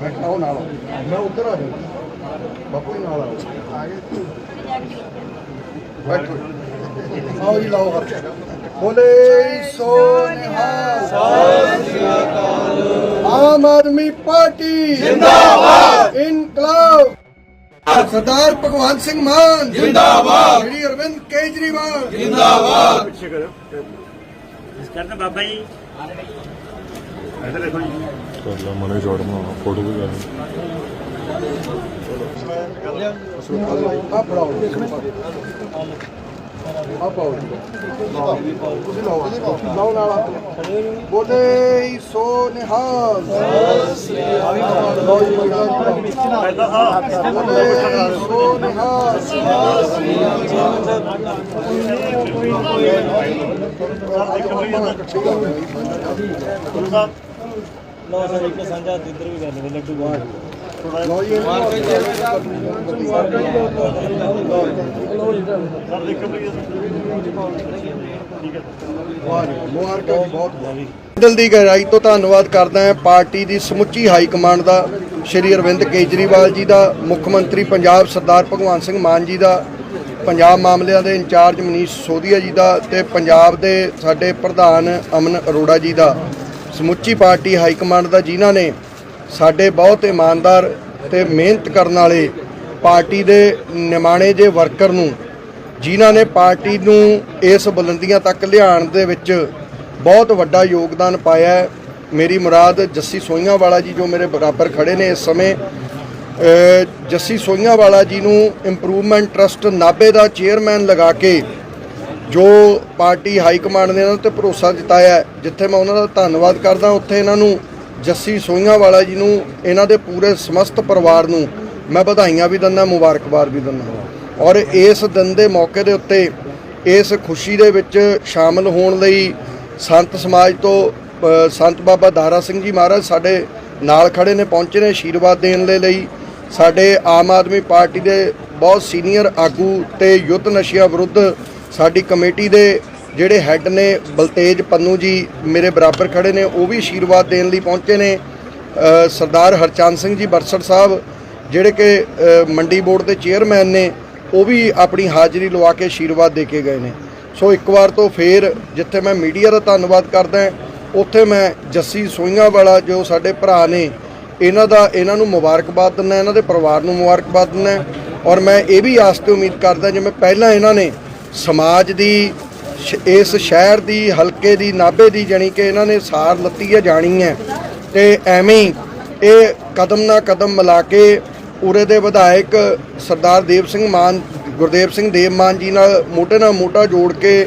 ਬੈਠਾਓ ਨਾਲ ਮੈਂ ਉੱਧਰ ਆ ਜਾਊਂ ਬਾਪੂ ਜੀ ਨਾਲ ਆਓ ਬੈਠੋ ਆਓ ਜੀ ਲਾਓ ਹੱਥ ਬੋਲੇ ਸੋ ਨਿਹਾਲ ਆਮ ਆਦਮੀ ਪਾਰਟੀ ਜਿੰਦਾਬਾਦ। ਇਨਕਲਾਬ ਸਰਦਾਰ ਭਗਵੰਤ ਸਿੰਘ ਮਾਨ ਜਿੰਦਾਬਾਦ। ਸ਼੍ਰੀ ਅਰਵਿੰਦ ਕੇਜਰੀਵਾਲ। ਕਰਨਾ ਬਾਬਾ ਜੀ। ਇੱਧਰ ਦੇਖੋ ਜੀ ਕਰ ਲਾ ਮਨੇ ਸ਼ਾਟ ਬਣਾਉਣਾ ਫੋਟੋ ਵੀ ਕਰ ਆ ਫੜਾਓ ਆ ਪਾਓ। ਤੁਸੀਂ ਲਾਓ ਲਾਓ। ਨਾਲ। ਬੋਲੇ ਸੋ ਨਿਹਾਲ। ਬੋਲੇ ਸੋ ਨਿਹਾਲ। ਗੁਰੂ ਸਾਹਿਬ ਲਓ ਸਰ ਇੱਕ ਸਾਂਝਾ ਇੱਧਰ ਵੀ ਕਰ ਲਵੇ ਲੱਡੂ ਬਾਹਰ। ਲਓ ਜੀ ਇਹਨੂੰ ਸਰ ਦੇਖੋ ਵੀ ਠੀਕ ਹੈ ਵਾਹ ਜੀ, ਮੁਬਾਰਕਾਂ ਜੀ ਬਹੁਤ ਬਹੁਤ। ਦਿਲ ਦੀ ਗਹਿਰਾਈ ਤੋਂ ਧੰਨਵਾਦ ਕਰਦਾ ਹਾਂ ਪਾਰਟੀ ਦੀ ਸਮੁੱਚੀ ਹਾਈ ਕਮਾਂਡ ਦਾ ਸ਼੍ਰੀ ਅਰਵਿੰਦ ਕੇਜਰੀਵਾਲ ਜੀ ਦਾ ਮੁੱਖ ਮੰਤਰੀ ਪੰਜਾਬ ਸਰਦਾਰ ਭਗਵੰਤ ਸਿੰਘ ਮਾਨ ਜੀ ਦਾ ਪੰਜਾਬ ਮਾਮਲਿਆਂ ਦੇ ਇੰਚਾਰਜ ਮਨੀਸ਼ ਸੋਧੀਆ ਜੀ ਦਾ ਤੇ ਪੰਜਾਬ ਦੇ ਸਾਡੇ ਪ੍ਰਧਾਨ ਅਮਨ ਅਰੋੜਾ ਜੀ ਦਾ। ਸਮੁੱਚੀ ਪਾਰਟੀ ਹਾਈ ਕਮਾਂਡ ਦਾ ਜਿਨ੍ਹਾਂ ਨੇ ਸਾਡੇ ਬਹੁਤ ਇਮਾਨਦਾਰ ਤੇ ਮਿਹਨਤ ਕਰਨ ਵਾਲੇ ਪਾਰਟੀ ਦੇ ਨਿਮਾਣੇ ਜੇ ਵਰਕਰ ਨੂੰ, ਜਿਨ੍ਹਾਂ ਨੇ ਪਾਰਟੀ ਨੂੰ ਇਸ ਬੁਲੰਦੀਆਂ ਤੱਕ ਲਿਆਉਣ ਦੇ ਵਿੱਚ ਬਹੁਤ ਵੱਡਾ ਯੋਗਦਾਨ ਪਾਇਆ ਹੈ। ਮੇਰੀ ਮੁਰਾਦ ਜੱਸੀ ਸੋਈਆਂ ਵਾਲਾ ਜੀ ਜੋ ਮੇਰੇ ਬਰਾਬਰ ਖੜੇ ਨੇ ਇਸ ਸਮੇਂ ਜੱਸੀ ਸੋਈਆਂ ਵਾਲਾ ਜੀ ਨੂੰ ਇੰਪਰੂਵਮੈਂਟ ਟਰਸਟ ਨਾਭੇ ਦਾ ਚੇਅਰਮੈਨ ਲਗਾ ਕੇ ਜੋ ਪਾਰਟੀ ਹਾਈ ਕਮਾਂਡ ਨੇ ਇਹਨਾਂ ਤੇ ਭਰੋਸਾ ਜਤਾਇਆ ਜਿੱਥੇ ਮੈਂ ਉਹਨਾਂ ਦਾ ਧੰਨਵਾਦ ਕਰਦਾ, ਉੱਥੇ ਇਹਨਾਂ ਨੂੰ ਜੱਸੀ ਸੋਈਆਂ ਵਾਲਾ ਜੀ ਨੂੰ, ਇਹਨਾਂ ਦੇ ਪੂਰੇ ਸਮਸਤ ਪਰਿਵਾਰ ਨੂੰ ਮੈਂ ਵਧਾਈਆਂ ਵੀ ਦਿੰਦਾ, ਮੁਬਾਰਕਬਾਦ ਵੀ ਦਿੰਦਾ। ਔਰ ਇਸ ਦਿਨ ਦੇ ਮੌਕੇ ਦੇ ਉੱਤੇ ਇਸ ਖੁਸ਼ੀ ਦੇ ਵਿੱਚ ਸ਼ਾਮਲ ਹੋਣ ਲਈ ਸੰਤ ਸਮਾਜ ਤੋਂ ਸੰਤ ਬਾਬਾ ਦਾਰਾ ਸਿੰਘ ਜੀ ਮਹਾਰਾਜ ਸਾਡੇ ਨਾਲ ਖੜੇ ਨੇ, ਪਹੁੰਚੇ ਨੇ ਆਸ਼ੀਰਵਾਦ ਦੇਣ ਦੇ ਲਈ। ਸਾਡੇ ਆਮ ਆਦਮੀ ਪਾਰਟੀ ਦੇ ਬਹੁਤ ਸੀਨੀਅਰ ਆਗੂ ਤੇ ਯੁੱਧ ਨਸ਼ਿਆਂ ਵਿਰੁੱਧ ਸਾਡੀ ਕਮੇਟੀ ਦੇ ਜਿਹੜੇ ਹੈੱਡ ਨੇ ਬਲਤੇਜ ਪੰਨੂ ਜੀ ਮੇਰੇ ਬਰਾਬਰ ਖੜੇ ਨੇ, ਉਹ ਵੀ ਆਸ਼ੀਰਵਾਦ ਦੇਣ ਲਈ ਪਹੁੰਚੇ ਨੇ। ਸਰਦਾਰ ਹਰਚੰਦ ਸਿੰਘ ਜੀ ਬਰਸੜ ਸਾਹਿਬ, ਜਿਹੜੇ ਕਿ ਮੰਡੀ ਬੋਰਡ ਦੇ ਚੇਅਰਮੈਨ ਨੇ, ਉਹ ਵੀ ਆਪਣੀ ਹਾਜ਼ਰੀ ਲਵਾ ਕੇ ਆਸ਼ੀਰਵਾਦ ਦੇ ਕੇ ਗਏ ਨੇ। ਸੋ ਇੱਕ ਵਾਰ ਤੋਂ ਫੇਰ ਜਿੱਥੇ ਮੈਂ ਮੀਡੀਆ ਦਾ ਧੰਨਵਾਦ ਕਰਦਾ, ਉੱਥੇ ਮੈਂ ਜੱਸੀ ਸੋਈਆਂ ਵਾਲਾ ਜੋ ਸਾਡੇ ਭਰਾ ਨੇ, ਇਹਨਾਂ ਦਾ, ਇਹਨਾਂ ਨੂੰ ਮੁਬਾਰਕਬਾਦ ਦਿੰਦਾ, ਇਹਨਾਂ ਦੇ ਪਰਿਵਾਰ ਨੂੰ ਮੁਬਾਰਕਬਾਦ ਦਿੰਦਾ। ਔਰ ਮੈਂ ਇਹ ਵੀ ਆਸ ਤੇ ਉਮੀਦ ਕਰਦਾ ਜਿਵੇਂ ਪਹਿਲਾਂ ਇਹਨਾਂ ਨੇ ਸਮਾਜ ਦੀ ਸ਼- ਇਸ ਸ਼ਹਿਰ ਦੀ, ਹਲਕੇ ਦੀ, ਨਾਭੇ ਦੀ ਜਾਣੀ ਕਿ ਇਹਨਾਂ ਨੇ ਸਾਰ ਲੱਤੀ ਹੈ, ਜਾਣੀ ਹੈ। ਤੇ ਐਵੇਂ ਇਹ ਕਦਮ ਨਾ ਕਦਮ ਮਿਲਾ ਕੇ ਉਰੇ ਦੇ ਵਿਧਾਇਕ ਸਰਦਾਰ ਦੇਵ ਸਿੰਘ ਮਾਨ, ਗੁਰਦੇਵ ਸਿੰਘ ਦੇਵ ਮਾਨ ਜੀ ਨਾਲ ਮੋਟੇ ਨਾਲ ਮੋਟਾ ਜੋੜ ਕੇ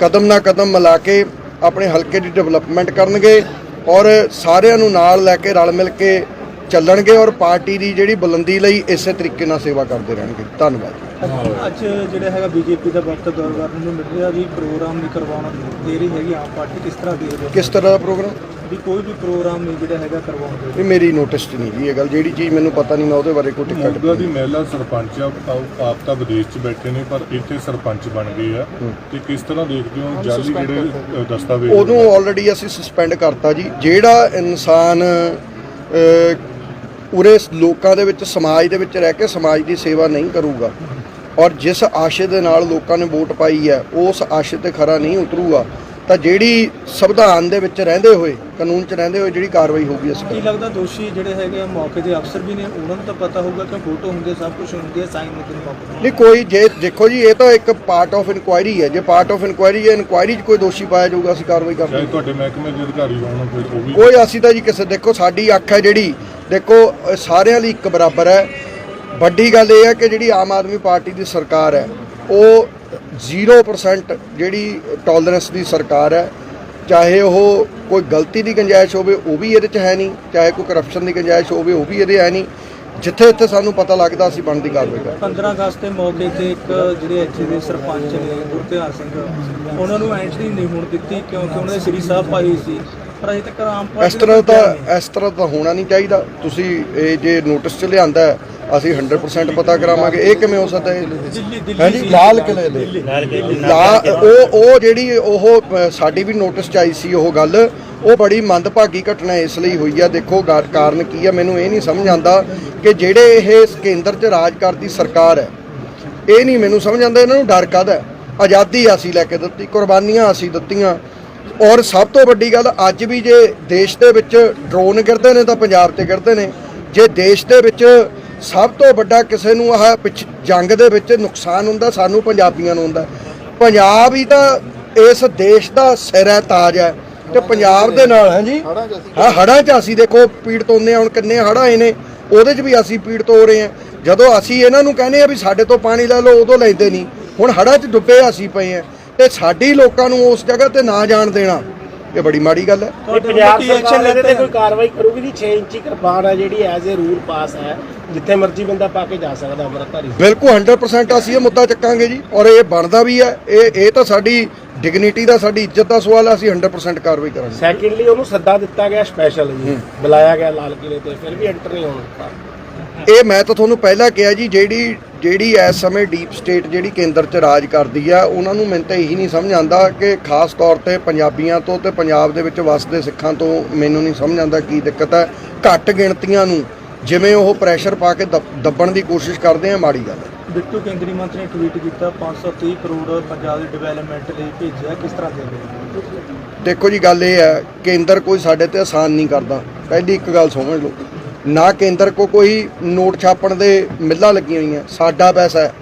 ਕਦਮ ਨਾ ਕਦਮ ਮਿਲਾ ਕੇ ਆਪਣੇ ਹਲਕੇ ਦੀ ਡਿਵੈਲਪਮੈਂਟ ਕਰਨਗੇ ਔਰ ਸਾਰਿਆਂ ਨੂੰ ਨਾਲ ਲੈ ਕੇ ਰਲ ਮਿਲ ਕੇ ਚੱਲਣਗੇ ਔਰ ਪਾਰਟੀ ਦੀ ਜਿਹੜੀ ਬੁਲੰਦੀ ਲਈ ਇਸੇ ਤਰੀਕੇ ਨਾਲ ਸੇਵਾ ਕਰਦੇ ਰਹਿਣਗੇ। ਧੰਨਵਾਦ ਅੱਜ ਜਿਹੜਾ ਹੈਗਾ ਬੀਜੇਪੀ ਦਾ ਵਕਤ ਦੌਰ ਕਰਨ ਨੂੰ ਮਿਲ ਰਿਹਾ ਵੀ ਪ੍ਰੋਗਰਾਮ ਨਹੀਂ ਕਰਵਾਉਣਾ ਦੇ ਰਹੀ ਹੈਗੀ ਆਮ ਪਾਰਟੀ ਕਿਸ ਤਰ੍ਹਾਂ ਦੇਖਦੇ ਹੋ? ਕਿਸ ਤਰ੍ਹਾਂ ਦਾ ਪ੍ਰੋਗਰਾਮ? ਵੀ ਕੋਈ ਵੀ ਪ੍ਰੋਗਰਾਮ ਨਹੀਂ ਜਿਹੜਾ ਹੈਗਾ ਕਰਵਾਉਂਦੇ ਇਹ ਮੇਰੀ ਨੋਟਿਸ 'ਚ ਨਹੀਂ ਜੀ ਇਹ ਗੱਲ। ਜਿਹੜੀ ਚੀਜ਼ ਮੈਨੂੰ ਪਤਾ ਨਹੀਂ ਮੈਂ ਉਹਦੇ ਬਾਰੇ ਕੋਈ ਮੋਗਾ ਟਿਕਟ ਦੀ ਮਹਿਲਾ ਸਰਪੰਚ ਆ ਆਪ- ਆਪ ਤਾਂ ਵਿਦੇਸ਼ 'ਚ ਬੈਠੇ ਨੇ ਪਰ ਇੱਥੇ ਸਰਪੰਚ ਬਣ ਗਏ ਆ। ਤੇ ਕਿਸ ਤਰ੍ਹਾਂ ਦੇਖਦੇ ਹੋ ਜਾਲੀ ਜਿਹੜੇ ਅ, ਦਸਤਾਵੇਜ਼ ਉਹਨੂੰ ਆਲਰੇਡੀ ਅਸੀਂ ਸਸਪੈਂਡ ਕਰਤਾ ਜੀ। ਜਿਹੜਾ ਇਨਸਾਨ ਉਰੇ ਲੋਕਾਂ ਦੇ ਵਿੱਚ ਸਮਾਜ ਦੇ ਵਿੱਚ ਰਹਿ ਕੇ ਸਮਾਜ ਦੀ ਸੇਵਾ ਨਹੀਂ ਕਰੂਗਾ। ਔਰ ਜਿਸ ਆਸ਼ੇ ਦੇ ਨਾਲ ਲੋਕਾਂ ਨੇ ਵੋਟ ਪਾਈ ਹੈ ਉਸ ਆਸ਼ੇ ਤੇ ਖਰਾ ਨਹੀਂ ਉਤਰੂਗਾ। ਤਾਂ ਜਿਹੜੀ ਸੰਵਿਧਾਨ ਦੇ ਵਿੱਚ ਰਹਿੰਦੇ ਹੋਏ ਕਾਨੂੰਨ 'ਚ ਰਹਿੰਦੇ ਹੋਏ ਜਿਹੜੀ ਕਾਰਵਾਈ ਹੋਊਗੀ ਅਸੀਂ ਕੀ ਲੱਗਦਾ ਦੋਸ਼ੀ ਜਿਹੜੇ ਹੈਗੇ ਆ ਮੌਕੇ ਦੇ ਅਫਸਰ ਵੀ ਨੇ ਉਹਨਾਂ ਨੂੰ ਤਾਂ ਪਤਾ ਹੋਊਗਾ ਕਿ ਫੋਟੋ ਹੁੰਦੀ ਸਭ ਕੁਝ ਹੁੰਦੀ ਹੈ ਸਾਈਨ ਹੁੰਦੇ ਨੇ ਨਹੀਂ ਕੋਈ ਜੇ ਦੇਖੋ ਜੀ ਇਹ ਤਾਂ ਇੱਕ ਪਾਰਟ ਆਫ ਇਨਕੁਆਇਰੀ ਹੈ। ਜੇ ਪਾਰਟ ਆਫ ਇਨਕੁਆਇਰੀ ਹੈ ਇਨਕੁਆਇਰੀ 'ਚ ਕੋਈ ਦੋਸ਼ੀ ਪਾਇਆ ਜਾਊਗਾ ਅਸੀਂ ਕਾਰਵਾਈ ਕਰਾਂਗੇ ਤੁਹਾਡੇ ਮਹਿਕਮੇ ਦੇ ਅਧਿਕਾਰੀ ਹੋਣ ਕੋਈ ਕੋਈ ਅਸੀਂ ਤਾਂ ਜੀ ਕਿਸੇ ਦੇਖੋ ਸਾਡੀ ਅੱਖ ਹੈ ਜਿਹੜੀ ਦੇਖੋ ਅ, ਸਾਰਿਆਂ ਲਈ ਇੱਕ ਬਰਾਬਰ ਹੈ। ਵੱਡੀ ਗੱਲ ਇਹ ਹੈ ਕਿ ਜਿਹੜੀ ਆਮ ਆਦਮੀ ਪਾਰਟੀ ਦੀ ਸਰਕਾਰ ਹੈ ਉਹ 0% ਜਿਹੜੀ ਟੋਲਰੈਂਸ ਦੀ ਸਰਕਾਰ ਹੈ ਚਾਹੇ ਉਹ ਕੋਈ ਗਲਤੀ ਦੀ ਗੁੰਜਾਇਸ਼ ਹੋਵੇ ਉਹ ਵੀ ਇਹਦੇ 'ਚ ਹੈ ਨਹੀਂ। ਚਾਹੇ ਕੋਈ ਕਰਪਸ਼ਨ ਦੀ ਗੁੰਜਾਇਸ਼ ਹੋਵੇ ਉਹ ਵੀ ਇਹਦੇ ਹੈ ਨਹੀਂ। ਜਿੱਥੇ ਇੱਥੇ ਸਾਨੂੰ ਪਤਾ ਲੱਗਦਾ ਅਸੀਂ ਬਣਦੀ ਕਾਰਵਾਈ ਕਰਦੇ 15 ਅਗਸਤ ਦੇ ਮੌਕੇ ਤੇ ਇੱਕ ਜਿਹੜੇ ਇੱਥੇ ਦੇ ਸਰਪੰਚ ਨੇ ਗੁਰਤਿਆਰ ਸਿੰਘ ਉਹਨਾਂ ਨੂੰ ਐਂਟਰੀ ਨਹੀਂ ਹੋਣ ਦਿੱਤੀ ਕਿਉਂਕਿ ਉਹਨਾਂ ਦੇ ਸ੍ਰੀ ਸਾਹਿਬ ਪਾਈ ਸੀ। ਤੱਕ ਆਮ ਇਸ ਤਰ੍ਹਾਂ ਤਾਂ ਇਸ ਤਰ੍ਹਾਂ ਤਾਂ ਹੋਣਾ ਨਹੀਂ ਚਾਹੀਦਾ। ਤੁਸੀਂ ਇਹ ਜੇ ਨੋਟਿਸ 'ਚ ਲਿਆਂਦਾ ਹੈ, ਅਸੀਂ 100% ਪਤਾ ਕਰਾਵਾਂਗੇ। ਇਹ ਕਿਵੇਂ ਹੋ ਸਕਦਾ ਹੈ? ਹਾਂਜੀ। ਲਾਲ ਕਿਲੇ ਦੇ। ਲਾ ਉਹ ਉਹ ਜਿਹੜੀ ਉਹ ਅ, ਸਾਡੀ ਵੀ ਨੋਟਿਸ ਚ ਆਈ ਸੀ ਉਹ ਗੱਲ। ਉਹ ਬੜੀ ਮੰਦਭਾਗੀ ਘਟਨਾ ਇਸ ਲਈ ਹੋਈ ਆ। ਦੇਖੋ ਗਾ- ਕਾਰਨ ਕੀ ਆ ਮੈਨੂੰ ਇਹ ਨਹੀਂ ਸਮਝ ਆਉਂਦਾ ਕਿ ਜਿਹੜੇ ਇਹ ਕੇਂਦਰ 'ਚ ਰਾਜ ਕਰਦੀ ਸਰਕਾਰ ਹੈ ਇਹ ਨਹੀਂ ਮੈਨੂੰ ਸਮਝ ਆਉਂਦਾ ਇਹਨਾਂ ਨੂੰ ਡਰ ਕਾਹਦਾ ਹੈ? ਆਜ਼ਾਦੀ ਅਸੀਂ ਲੈ ਕੇ ਦਿੱਤੀ ਕੁਰਬਾਨੀਆਂ ਅਸੀਂ ਦਿੱਤੀਆਂ। ਔਰ ਸਭ ਤੋਂ ਵੱਡੀ ਗੱਲ, ਅੱਜ ਵੀ ਜੇ ਦੇਸ਼ ਦੇ ਵਿੱਚ ਡਰੋਨ ਗਿਰਦੇ ਨੇ ਤਾਂ ਪੰਜਾਬ ਤੇ ਗਿਰਦੇ ਨੇ। ਜੇ ਦੇਸ਼ ਦੇ ਵਿੱਚ ਸਭ ਤੋਂ ਵੱਡਾ ਕਿਸੇ ਨੂੰ ਆਹ ਪਿੱਛ ਜੰਗ ਦੇ ਵਿੱਚ ਨੁਕਸਾਨ ਹੁੰਦਾ, ਸਾਨੂੰ ਪੰਜਾਬੀਆਂ ਨੂੰ ਹੁੰਦਾ। ਪੰਜਾਬ ਹੀ ਤਾਂ ਇਸ ਦੇਸ਼ ਦਾ ਸਿਰ ਹੈ, ਤਾਜ ਹੈ। ਤੇ ਪੰਜਾਬ ਦੇ ਨਾਲ ਹੈ ਜੀ ਹਾਂ ਹੜਾਂ 'ਚ ਅਸੀਂ ਦੇਖੋ, ਪੀੜਤ ਹੁੰਦੇ ਹਾਂ, ਹੁਣ ਕਿੰਨੇ ਹੜ੍ਹ ਆਏ ਨੇ। ਉਹਦੇ 'ਚ ਵੀ ਅਸੀਂ ਪੀੜਤ ਹੋ ਰਹੇ ਹਾਂ। ਜਦੋਂ ਅਸੀਂ ਇਹਨਾਂ ਨੂੰ ਕਹਿੰਦੇ ਆ ਵੀ ਸਾਡੇ ਤੋਂ ਪਾਣੀ ਲੈ ਲਓ, ਉਦੋਂ ਲੈਂਦੇ ਨਹੀਂ। ਹੁਣ ਹੜ੍ਹਾਂ 'ਚ ਡੁੱਬੇ ਅਸੀਂ ਪਏ ਹਾਂ। ਤੇ ਸਾਡੀ ਲੋਕਾਂ ਨੂੰ ਉਸ ਜਗ੍ਹਾ ਤੇ ਨਾ ਜਾਣ ਦੇਣਾ ਇਹ ਬੜੀ ਮਾੜੀ ਗੱਲ ਹੈ। ਇਹ ਪੰਜਾਬ ਸਰਕਾਰ ਇਹਦੇ ਤੇ ਕੋਈ ਕਾਰਵਾਈ ਕਰੂਗੀ ਜੀ? 6 ਇੰਚੀ ਕਿਰਪਾਨ ਹੈ ਜਿਹੜੀ ਐਜ਼ ਅ ਰੂਲ ਪਾਸ ਹੈ ਜਿੱਥੇ ਮਰਜ਼ੀ ਬੰਦਾ ਪਾ ਕੇ ਜਾ ਸਕਦਾ ਅੰਮ੍ਰਿਤਧਾਰੀ। ਬਿਲਕੁਲ 100% ਅਸੀਂ ਇਹ ਮੁੱਦਾ ਚੱਕਾਂਗੇ ਜੀ ਔਰ ਇਹ ਬਣਦਾ ਵੀ ਹੈ। ਇਹ ਇਹ ਤਾਂ ਸਾਡੀ ਡਿਗਨਿਟੀ ਦਾ ਸਾਡੀ ਇੱਜ਼ਤ ਦਾ ਸਵਾਲ ਹੈ ਅਸੀਂ 100% ਕਾਰਵਾਈ ਕਰਾਂਗੇ। ਸੈਕੰਡਲੀ ਉਹਨੂੰ ਸੱਦਾ ਦਿੱਤਾ ਗਿਆ ਸਪੈਸ਼ਲ ਜੀ ਬੁਲਾਇਆ ਗਿਆ ਲਾਲ ਕਿਲੇ ਤੇ ਫਿਰ ਵੀ ਐਂਟਰ ਨਹੀਂ ਹੋਣ ਦਿੱਤਾ। ਇਹ ਮੈਂ ਤਾਂ ਤੁਹਾਨੂੰ ਪਹਿਲਾਂ ਕਿਹਾ ਜੀ ਜਿਹੜੀ ਜਿਹੜੀ ਇਸ ਸਮੇਂ ਡੀਪ ਸਟੇਟ ਜਿਹੜੀ ਕੇਂਦਰ 'ਚ ਰਾਜ ਕਰਦੀ ਆ ਉਹਨਾਂ ਨੂੰ ਮੈਨੂੰ ਤਾਂ ਇਹੀ ਨਹੀਂ ਸਮਝ ਆਉਂਦਾ ਕਿ ਖਾਸ ਤੌਰ ਤੇ ਪੰਜਾਬੀਆਂ ਤੋਂ ਤੇ ਪੰਜਾਬ ਦੇ ਵਿੱਚ ਵਸਦੇ ਸਿੱਖਾਂ ਤੋਂ ਮੈਨੂੰ ਨਹੀਂ ਸਮਝ ਆਉਂਦਾ ਕੀ ਦਿੱਕਤ ਹੈ ਘੱਟ ਗਿਣਤੀਆਂ ਨੂੰ ਜਿਵੇਂ ਉਹ ਪ੍ਰੈਸ਼ਰ ਪਾ ਕੇ ਦੱਬ- ਦੱਬਣ ਦੀ ਕੋਸ਼ਿਸ਼ ਕਰਦੇ ਆ ਮਾੜੀ ਗੱਲ ਬਿੱਟੂ ਕੇਂਦਰੀ ਮੰਤਰੀ ਨੇ ਟਵੀਟ ਕੀਤਾ 530 ਕਰੋੜ ਪੰਜਾਬ ਦੀ ਡਿਵੈਲਪਮੈਂਟ ਲਈ ਭੇਜਿਆ ਕਿਸ ਤਰ੍ਹਾਂ ਦੇ ਦੇਖੋ ਜੀ ਗੱਲ ਇਹ ਹੈ ਕੇਂਦਰ ਕੋਈ ਸਾਡੇ ਤੇ ਆਸਾਨ ਨਹੀਂ ਕਰਦਾ। ਪਹਿਲੀ ਇੱਕ ਗੱਲ ਸਮਝ ਲਓ। ਨਾ ਕੇਂਦਰ ਕੋ ਕੋਈ ਨੋਟ ਛਾਪਣ ਦੇ ਮਿੱਲਾਂ ਲੱਗੀਆਂ ਹੋਈਆਂ। ਸਾਡਾ ਪੈਸਾ ਹੈ,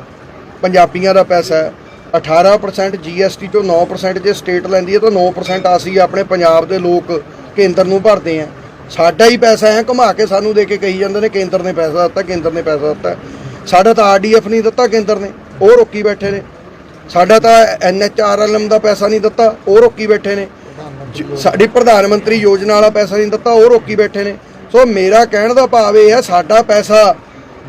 ਪੰਜਾਬੀਆਂ ਦਾ ਪੈਸਾ ਹੈ। 18% GST ਚੋਂ 9% ਜੇ ਸਟੇਟ ਲੈਂਦੀ ਹੈ ਤਾਂ 9% ਅਸੀਂ ਆਪਣੇ ਪੰਜਾਬ ਦੇ ਲੋਕ ਕੇਂਦਰ ਨੂੰ ਭਰਦੇ ਆ। ਸਾਡਾ ਹੀ ਪੈਸਾ ਹੈ, ਘੁਮਾ ਕੇ ਸਾਨੂੰ ਦੇ ਕੇ ਕਹੀ ਜਾਂਦੇ ਨੇ, ਕੇਂਦਰ ਨੇ ਪੈਸਾ ਦਿੱਤਾ, ਕੇਂਦਰ ਨੇ ਪੈਸਾ ਦਿੱਤਾ। ਸਾਡਾ ਤਾਂ ਆਰਡੀਐਫ ਨਹੀਂ ਦਿੱਤਾ, ਕੇਂਦਰ ਨੇ। ਉਹ ਰੋਕੀ ਬੈਠੇ ਨੇ। ਸਾਡਾ ਤਾਂ ਐਨਐਚਆਰਐਲਐਮ ਦਾ ਪੈਸਾ ਨਹੀਂ ਦਿੱਤਾ, ਉਹ ਰੋਕੀ ਬੈਠੇ ਨੇ। ਸਾਡੀ ਪ੍ਰਧਾਨ ਮੰਤਰੀ ਯੋਜਨਾ ਵਾਲਾ ਪੈਸਾ ਨਹੀਂ ਦਿੱਤਾ, ਉਹ ਰੋਕੀ ਬੈਠੇ ਨੇ। ਸੋ ਮੇਰਾ ਕਹਿਣ ਦਾ ਭਾਵ ਇਹ ਹੈ, ਸਾਡਾ ਪੈਸਾ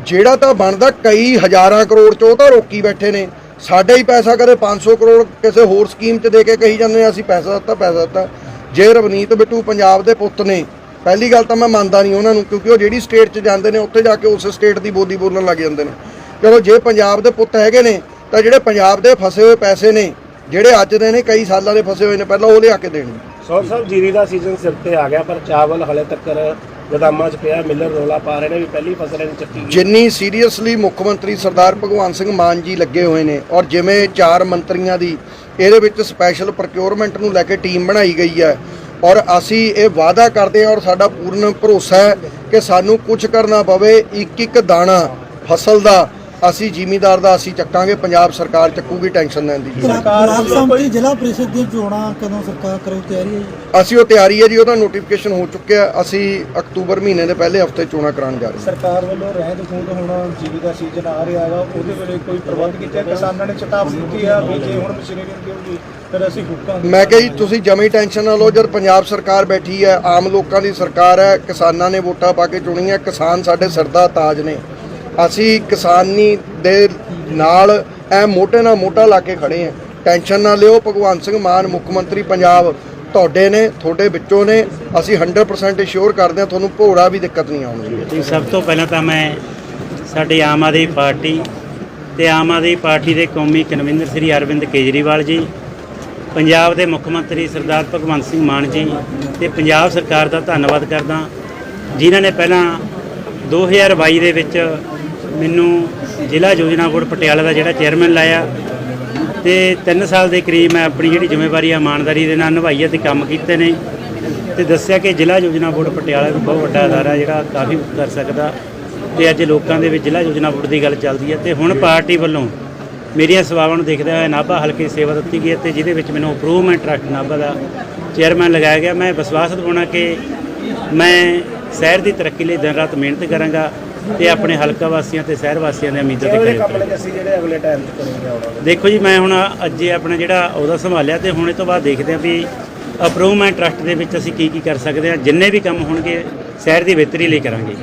ਜਿਹੜਾ ਤਾਂ ਬਣਦਾ ਕਈ ਹਜ਼ਾਰਾਂ ਕਰੋੜ ਚ, ਉਹ ਤਾਂ ਰੋਕੀ ਬੈਠੇ ਨੇ। ਸਾਡਾ ਹੀ ਪੈਸਾ ਕਦੇ 500 ਕਰੋੜ ਕਿਸੇ ਹੋਰ ਸਕੀਮ 'ਚ ਦੇ ਕੇ ਕਹੀ ਜਾਂਦੇ ਨੇ ਅਸੀਂ ਪੈਸਾ ਦਿੱਤਾ ਪੈਸਾ ਦਿੱਤਾ। ਜੇ ਰਵਨੀਤ ਬਿੱਟੂ ਪੰਜਾਬ ਦੇ ਪੁੱਤ ਨੇ, ਪਹਿਲੀ ਗੱਲ ਤਾਂ ਮੈਂ ਮੰਨਦਾ ਨਹੀਂ ਉਹਨਾਂ ਨੂੰ, ਕਿਉਂਕਿ ਉਹ ਜਿਹੜੀ ਸਟੇਟ 'ਚ ਜਾਂਦੇ ਨੇ, ਉੱਥੇ ਜਾ ਕੇ ਉਸ ਸਟੇਟ ਦੀ ਬੋਲੀ ਬੋਲਣ ਲੱਗ ਜਾਂਦੇ ਨੇ। ਚਲੋ, ਜੇ ਪੰਜਾਬ ਦੇ ਪੁੱਤ ਹੈਗੇ ਨੇ, ਤਾਂ ਜਿਹੜੇ ਪੰਜਾਬ ਦੇ ਫਸੇ ਹੋਏ ਪੈਸੇ ਨੇ, ਜਿਹੜੇ ਅੱਜ ਦੇ ਨੇ, ਕਈ ਸਾਲਾਂ ਦੇ ਫਸੇ ਹੋਏ ਨੇ, ਪਹਿਲਾਂ ਉਹ ਲਿਆ ਕੇ ਦੇਣਗੇ। ਸੌ ਸਾਹਿਬ ਜੀਰੀ ਦਾ ਸੀਜ਼ਨ ਸਿਰ ਤੇ ਆ ਗਿਆ, ਪਰ ਚਾਵਲ ਹਲੇ ਤੱਕ ਗਦਾਮਾਂ 'ਚ ਪਿਆ, ਮਿਲਰ ਰੋਲਾ ਪਾ ਰਹੇ ਨੇ, ਵੀ ਪਹਿਲੀ ਫਸਲ ਇਹਨੂੰ ਚੱਕੀ ਗਈ। ਜਿੰਨੀ ਸੀਰੀਅਸਲੀ ਮੁੱਖ ਮੰਤਰੀ ਸਰਦਾਰ ਭਗਵੰਤ ਸਿੰਘ ਮਾਨ ਜੀ ਲੱਗੇ ਹੋਏ ਨੇ ਔਰ ਜਿਵੇਂ ਚਾਰ ਮੰਤਰੀਆਂ ਦੀ ਇਹਦੇ ਵਿੱਚ ਸਪੈਸ਼ਲ ਪ੍ਰੋਕਿਉਰਮੈਂਟ ਨੂੰ ਲੈ ਕੇ ਟੀਮ ਬਣਾਈ ਗਈ ਹੈ ਔਰ ਅਸੀਂ ਇਹ ਵਾਅਦਾ ਕਰਦੇ ਹਾਂ ਔਰ ਸਾਡਾ ਪੂਰਨ ਭਰੋਸਾ ਹੈ ਕਿ ਸਾਨੂੰ ਕੁਝ ਕਰਨਾ ਪਵੇ ਇੱਕ ਇੱਕ ਦਾਣਾ ਫਸਲ ਦਾ ਅਸੀਂ ਜ਼ਿਮੀਦਾਰ ਦਾ ਅਸੀਂ ਚੱਕਾਂਗੇ ਪੰਜਾਬ ਸਰਕਾਰ ਚੱਕੂਗੀ ਟੈਨਸ਼ਨ ਲੈਣ ਦੀ। ਨਹੀਂ। ਸਰਕਾਰ ਵੱਲੋਂ ਸੰਮਤੀ ਜ਼ਿਲ੍ਹਾ ਪ੍ਰੀਸ਼ਦ ਦੀਆਂ ਚੋਣਾਂ ਕਦੋਂ ਸਰਕਾਰ ਕਰੂ ਤਿਆਰੀ ਹੈ ਜੀ? ਅਸੀਂ ਉਹ ਤਿਆਰੀ ਹੈ ਜੀ ਉਹਦਾ ਨੋਟੀਫਿਕੇਸ਼ਨ ਹੋ ਚੁੱਕਿਆ ਅਸੀਂ ਅਕਤੂਬਰ ਮਹੀਨੇ ਦੇ ਪਹਿਲੇ ਹਫ਼ਤੇ ਚੋਣਾਂ ਕਰਾਉਣ ਜਾ ਰਹੇ ਹਾਂ। ਸਰਕਾਰ ਵੱਲੋਂ ਰਹਿੰਦ ਖੂੰਦ ਹੁਣ ਜੀਵੀ ਦਾ ਸੀਜ਼ਨ ਆ ਰਿਹਾ ਵਾ ਉਹਦੇ ਵੇਲੇ ਕੋਈ ਪ੍ਰਬੰਧ ਕੀਤਾ ਕਿਸਾਨਾਂ ਨੇ ਚੇਤਾਵਨੀ ਦਿੱਤੀ ਆ ਵੀ ਜੇ ਹੁਣ ਮਸ਼ੀਨਰੀ ਨਹੀਂ ਦੇਊਗੀ ਫਿਰ ਅਸੀਂ ਹੁੱਕਾਂਗੇ ਮੈਂ ਕਿਹਾ ਜੀ ਤੁਸੀਂ ਜਮੀ ਟੈਨਸ਼ਨ ਨਾ ਲਓ ਜਦ ਪੰਜਾਬ ਸਰਕਾਰ ਬੈਠੀ ਹੈ ਆਮ ਲੋਕਾਂ ਦੀ ਸਰਕਾਰ ਹੈ ਕਿਸਾਨਾਂ ਨੇ ਵੋਟਾਂ ਪਾ ਕੇ ਚੁਣੀਆਂ ਕਿਸਾਨ ਸਾਡੇ ਸਿਰ ਦਾ ਤਾਜ ਨੇ। ਅਸੀਂ ਕਿਸਾਨੀ ਦੇ ਨਾਲ ਐ ਮੋਟੇ ਨਾਲ ਮੋਟਾ ਲਾ ਕੇ ਖੜੇ ਹਾਂ ਟੈਨਸ਼ਨ ਨਾ ਲਿਓ, ਭਗਵੰਤ ਸਿੰਘ ਮਾਨ, ਮੁੱਖ ਮੰਤਰੀ ਪੰਜਾਬ, ਤੁਹਾਡੇ ਨੇ, ਤੁਹਾਡੇ ਵਿੱਚੋਂ ਨੇ। ਅਸੀਂ 100% ਅਸ਼ੋਰ ਕਰਦੇ ਹਾਂ ਤੁਹਾਨੂੰ ਭੋੜਾ ਵੀ ਦਿੱਕਤ ਨਹੀਂ ਆਉਣੀ ਜੀ ਸਭ ਤੋਂ ਪਹਿਲਾਂ ਤਾਂ ਮੈਂ ਸਾਡੀ ਆਮ ਆਦਮੀ ਪਾਰਟੀ ਤੇ ਆਮ ਆਦਮੀ ਪਾਰਟੀ ਦੇ ਕੌਮੀ ਕਨਵੀਨਰ ਸ੍ਰੀ ਅਰਵਿੰਦ ਕੇਜਰੀਵਾਲ ਜੀ, ਪੰਜਾਬ ਦੇ ਮੁੱਖ ਮੰਤਰੀ ਸਰਦਾਰ ਭਗਵੰਤ ਸਿੰਘ ਮਾਨ ਜੀ ਤੇ ਪੰਜਾਬ ਸਰਕਾਰ ਦਾ ਧੰਨਵਾਦ ਕਰਦਾ। ਜਿਨ੍ਹਾਂ ਨੇ ਪਹਿਲਾਂ 2022 ਦੇ ਵਿੱਚ ਮੈਨੂੰ ਜ਼ਿਲ੍ਹਾ ਯੋਜਨਾ ਬੋਰਡ ਪਟਿਆਲਾ ਦਾ ਜਿਹੜਾ ਚੇਅਰਮੈਨ ਲਾਇਆ ਤੇ 3 ਸਾਲ ਦੇ ਕਰੀਬ ਮੈਂ ਆਪਣੀ ਜਿਹੜੀ ਜ਼ਿੰਮੇਵਾਰੀ ਆ, ਇਮਾਨਦਾਰੀ ਦੇ ਨਾਲ ਨਿਭਾਈ ਹੈ ਤੇ ਕੰਮ ਕੀਤੇ ਨੇ ਤੇ ਦੱਸਿਆ ਕਿ ਜ਼ਿਲ੍ਹਾ ਯੋਜਨਾ ਬੋਰਡ ਪਟਿਆਲਾ ਵੀ ਬਹੁਤ ਵੱਡਾ ਅਦਾਰਾ ਜਿਹੜਾ ਕਾਫੀ ਕਰ ਸਕਦਾ ਤੇ ਅੱਜ ਲੋਕਾਂ ਦੇ ਵਿੱਚ ਜ਼ਿਲ੍ਹਾ ਯੋਜਨਾ ਬੋਰਡ ਦੀ ਗੱਲ ਚੱਲਦੀ ਹੈ ਤੇ ਹੁਣ ਪਾਰਟੀ ਵੱਲੋਂ ਮੇਰੀਆਂ ਸੇਵਾਵਾਂ ਨੂੰ ਦੇਖਦੇ ਹੋਇਆ ਨਾਭਾ ਹਲਕੇ ਸੇਵਾ ਦਿੱਤੀ ਗਈ ਹੈ ਤੇ ਜਿਹਦੇ ਵਿੱਚ ਮੈਨੂੰ ਇੰਪਰੂਵਮੈਂਟ ਟਰਸਟ ਨਾਭਾ ਦਾ ਚੇਅਰਮੈਨ ਲਗਾਇਆ ਗਿਆ। ਮੈਂ ਵਿਸ਼ਵਾਸ ਦਿਵਾਉਣਾ ਕਿ ਮੈਂ ਸ਼ਹਿਰ ਦੀ ਤਰੱਕੀ ਲਈ ਦਿਨ ਰਾਤ ਮਿਹਨਤ ਕਰਾਂਗਾ ਤੇ ਆਪਣੇ ਹਲਕਾ ਵਾਸੀਆਂ ਤੇ ਸ਼ਹਿਰ ਵਾਸੀਆਂ ਦੀਆਂ ਉਮੀਦਾਂ ਤੇ ਖਰੇ ਕੰਮ ਅਸੀਂ ਜਿਹੜੇ ਅਗਲੇ ਟਾਈਮ 'ਚ ਕਰਨਗੇ ਆਉਣਾ ਦੇਖੋ ਜੀ, ਮੈਂ ਹੁਣ ਅੱਜ ਆਪਣਾ ਜਿਹੜਾ ਉਹਦਾ ਸੰਭਾਲਿਆ ਤੇ ਹੁਣ ਇਹ ਤੋਂ ਬਾਅਦ ਦੇਖਦੇ ਹਾਂ ਵੀ ਅਪਰੂਵਮੈਂਟ ਟਰਸਟ ਦੇ ਵਿੱਚ ਅਸੀਂ ਕੀ ਕੀ ਕਰ ਸਕਦੇ ਹਾਂ। ਜਿੰਨੇ ਵੀ ਕੰਮ ਹੋਣਗੇ, ਸ਼ਹਿਰ ਦੀ ਬਿਹਤਰੀ ਲਈ ਕਰਾਂਗੇ।